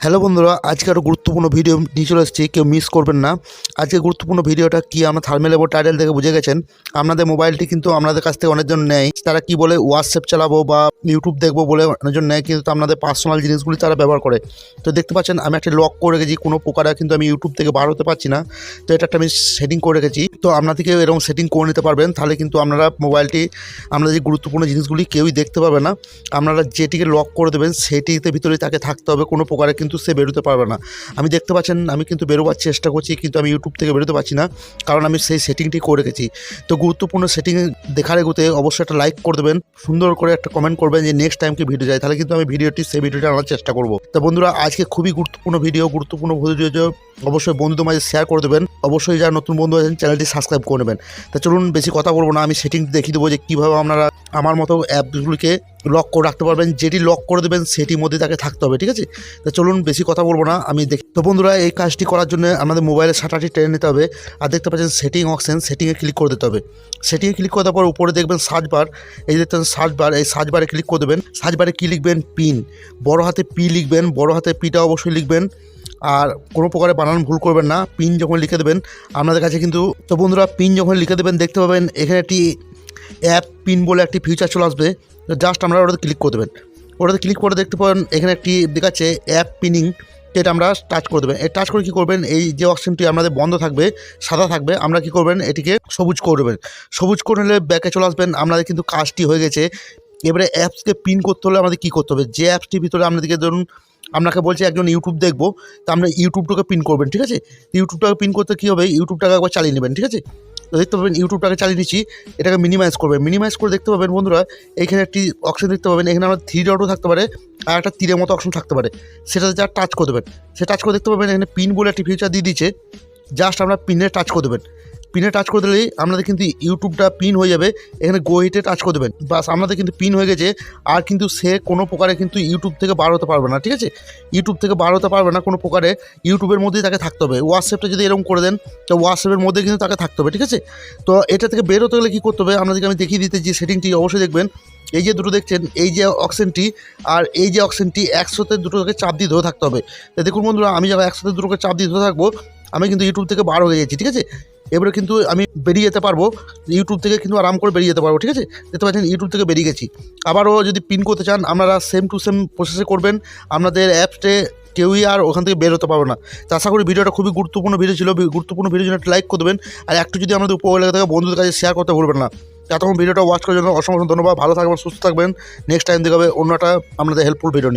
Hello বন্ধুরা, আজকে আরও গুরুত্বপূর্ণ ভিডিও নিয়ে চলে এসেছি, কেউ মিস করবেন না। আজকে গুরুত্বপূর্ণ ভিডিওটা কি, আমরা থার্মেল এবং টাইটেল দেখে বুঝে গেছেন। আপনাদের মোবাইলটি কিন্তু আপনাদের কাছ থেকে অনেকজন নেয়। তারা কি বলে হোয়াটসঅ্যাপ চালাবো বা ইউটিউব দেখব বলে অনেকজন নেয়, কিন্তু আপনাদের পার্সোনাল জিনিসগুলি তারা ব্যবহার করে। তো দেখতে পাচ্ছেন, আমি একটা লক করে রেখেছি, কোনো প্রকারে কিন্তু আমি ইউটিউব থেকে বার হতে পারছি না। তো এটা একটা আমি সেটিং করে রেখেছি। তো আপনাদেরকেও এরকম সেটিং করে নিতে পারবেন, তাহলে কিন্তু আপনারা মোবাইলটি আপনাদের যে গুরুত্বপূর্ণ জিনিসগুলি কেউই দেখতে পাবে না। আপনারা যেটিকে লক করে দেবেন, সেটিতে ভিতরে তাকে থাকতে হবে, কোনো প্রকারে কিন্তু সে বেরোতে পারবে না। আমি দেখতে পাচ্ছেন, আমি কিন্তু বেরোবার চেষ্টা করছি, কিন্তু আমি ইউটিউব থেকে বেরোতে পারছি না, কারণ আমি সেই সেটিংটি করে রেখেছি। তো গুরুত্বপূর্ণ সেটিং দেখার এগোতে অবশ্যই একটা লাইক করে দেবেন, সুন্দর করে একটা কমেন্ট করবেন যে নেক্সট টাইম কি ভিডিও যায়, তাহলে কিন্তু আমি ভিডিওটি সেই ভিডিওটা আনার চেষ্টা করব। তো বন্ধুরা, আজকে খুবই গুরুত্বপূর্ণ ভিডিও গুরুত্বপূর্ণ ভিডিও অবশ্যই বন্ধুদের মাঝে শেয়ার করে দেবেন। অবশ্যই যারা নতুন বন্ধু আছেন চ্যানেলটি সাবস্ক্রাইব করে নেবেন। তা চলুন, বেশি কথা বলব না, আমি সেটিং দেখিয়ে দেবো যে কীভাবে আপনারা আমার মতো অ্যাপগুলিকে লক করে রাখতে পারবেন, যেটি লক করে দেবেন সেটির মধ্যে তাকে থাকতে হবে, ঠিক আছে? তা চলুন বেশি কথা বলব না, আমি দেখি তো বন্ধুরা, এই কাজটি করার জন্য আমাদের মোবাইলের শাটারটি টেনে নিতে হবে, আর দেখতে পাচ্ছেন সেটিং অপশন সেটিংয়ে ক্লিক করে দিতে হবে। সেটিংয়ে ক্লিক করে দেওয়ার পর উপরে দেখবেন সার্চ বার এই যে দেখতেন সার্চ বার এই সার্চ বারে ক্লিক করে দেবেন। সার্চ বারে কী লিখবেন? পিন বড় হাতে পি লিখবেন, বড় হাতে পিটা অবশ্যই লিখবেন। আর কোনো প্রকারে বানান ভুল করবেন না পিন যখন লিখে দেবেন, আপনাদের কাছে কিন্তু তো বন্ধুরা পিন যখন লিখে দেবেন, দেখতে পাবেন এখানে একটি অ্যাপ পিন বলে একটি ফিউচার চলে আসবে। জাস্ট আমরা ওটাতে ক্লিক করে দেবেন। ওটাতে ক্লিক করে দেখতে পাবেন এখানে একটি দেখাচ্ছে অ্যাপ পিনিং এটা আমরা টাচ করে দেবেন। এই টাচ করে কী করবেন? এই যে অপশনটি আপনাদের বন্ধ থাকবে, সাদা থাকবে, আমরা কি করবেন? এটিকে সবুজ করে দেবেন। সবুজ করে নিলে ব্যাকে চলে আসবেন। আমাদের কিন্তু কাজটি হয়ে গেছে। এবারে অ্যাপসকে পিন করতে হলে আমাদের কী করতে হবে? যে অ্যাপসটির ভিতরে আপনাদেরকে ধরুন, আপনাকে বলছে একজন ইউটিউব দেখব, তা আমরা ইউটিউবটাকে পিন করবেন, ঠিক আছে? ইউটিউবটাকে পিন করতে কী হবে? ইউটিউবটাকে একবার চালিয়ে নেবেন, ঠিক আছে? দেখতে পাবেন ইউটিউবটাকে চালিয়ে দিচ্ছি এটাকে মিনিমাইজ করবে। মিনিমাইজ করে দেখতে পাবেন বন্ধুরা এখানে একটি অপশন দেখতে পাবেন, এখানে আমার থ্রি ডটও থাকতে পারে, আর একটা তীরের মতো অপশন থাকতে পারে। সেটাতে যা টাচ করে দেবেন সে টাচ করে দেখতে পাবেন, এখানে পিন বলে একটি ফিউচার দিয়ে দিচ্ছে জাস্ট আমরা পিনে টাচ করে দেবেন। পিনে টাচ করে দিলেই আপনাদের কিন্তু ইউটিউবটা পিন হয়ে যাবে। এখানে গো হিটে টাচ করে দেবেন। বাস আপনাদের কিন্তু পিন হয়ে গেছে। আর কিন্তু সে কোনো প্রকারে কিন্তু ইউটিউব থেকে বার হতে পারবে না, ঠিক আছে? ইউটিউব থেকে বার হতে পারবে না কোনো প্রকারে। ইউটিউবের মধ্যেই তাকে থাকতে হবে। হোয়াটসঅ্যাপটা যদি এরকম করে দেন, তো হোয়াটসঅ্যাপের মধ্যে কিন্তু তাকে থাকতে হবে, ঠিক আছে? তো এটা থেকে বের হতে গেলে কী করতে হবে? আপনাদেরকে আমি দেখিয়ে দিতে যে সেটিংটি, অবশ্যই দেখবেন। এই যে দুটো দেখছেন, এই যে অক্সেনটি আর এই যে অক্সেনটি একসাথে দুটোকে চাপ দিয়ে ধরে থাকতে হবে। তো দেখুন বন্ধুরা, আমি যখন একসাথে দুটোকে চাপ দিয়ে ধরে থাকব, আমি কিন্তু ইউটিউব থেকে বার হয়ে গেছি, ঠিক আছে? এবারে কিন্তু আমি বেরিয়ে যেতে পারব ইউটিউব থেকে কিন্তু আরাম করে বেরিয়ে যেতে পারব, ঠিক আছে? দেখতে পাচ্ছেন ইউটিউব থেকে বেরিয়ে গেছি। আবারও যদি পিন করতে চান, আপনারা সেম টু সেম প্রসেসে করবেন। আপনাদের অ্যাপসে কেউই আর ওখান থেকে বের হতে পারবে না। তো আশা করি ভিডিওটা খুবই গুরুত্বপূর্ণ ভিডিও ছিল। গুরুত্বপূর্ণ ভিডিও জন্য লাইক করে দেবেন। আর একটু যদি আমাদের উপকার লেগে থাকে, বন্ধুদের কাছে শেয়ার করতে ভুলবেন না। এতক্ষণ ভিডিওটা ওয়াচ করার জন্য অসংখ্য ধন্যবাদ। ভালো থাকবেন, সুস্থ থাকবেন। নেক্সট টাইম দেখাবে অন্যটা আপনাদের হেল্পফুল ভিডিও নিয়ে।